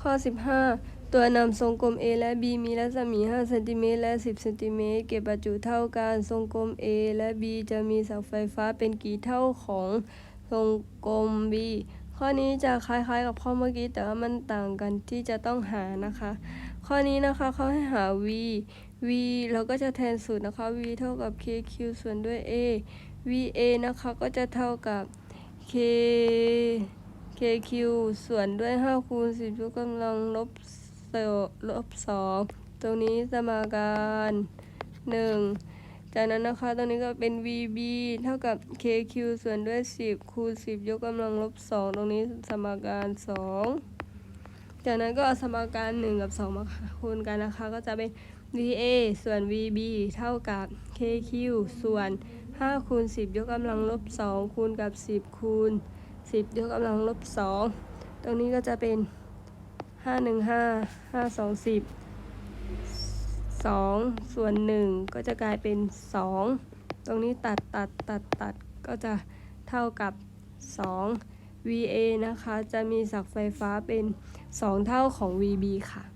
ข้อ 15 ตัวนำทรงกลม A และ B มีรัศมี 5 เซนติเมตรและ 10 เซนติเมตร เก็บประจุเท่ากัน ทรงกลม A และ B จะมีเสาไฟฟ้าเป็นกี่เท่าของทรงกลม B ข้อนี้จะคล้ายๆกับข้อเมื่อกี้ แต่ว่ามันต่างกันที่จะต้องหานะคะ ข้อนี้นะคะเขาให้หา v v เราก็จะแทนสูตรนะคะ v เท่ากับ kq ส่วนด้วย a va นะคะก็จะเท่ากับ k kq ส่วนด้วย5คูณ10ยกกำลังลบเศษลบ2ตรงนี้สมการ 1 จากนั้นนะคะตรงนี้ก็เป็น vb เท่ากับ kq ส่วนด้วย 10 คูณ 10 ยกกำลังลบ 2 ตรงนี้สมการ 2 จากนั้นก็เอาสมการ 1 กับ 2 มาคูณกันนะคะ ก็จะเป็น va ส่วน vb เท่ากับ kq ส่วน5คูณ10 ยกกำลังลบ 2 คูณกับ 10 คูณ 10 ยกกำลังลบ 2 ตรงนี้ก็จะเป็น 5 1 5 5 2 10 2 ส่วน 1 ก็จะกลายเป็น 2 ตรงนี้ตัดตัดตัดตัดก็จะเท่ากับ 2 VA นะคะ จะมีศักไฟฟ้าเป็น 2 เท่าของ VB ค่ะ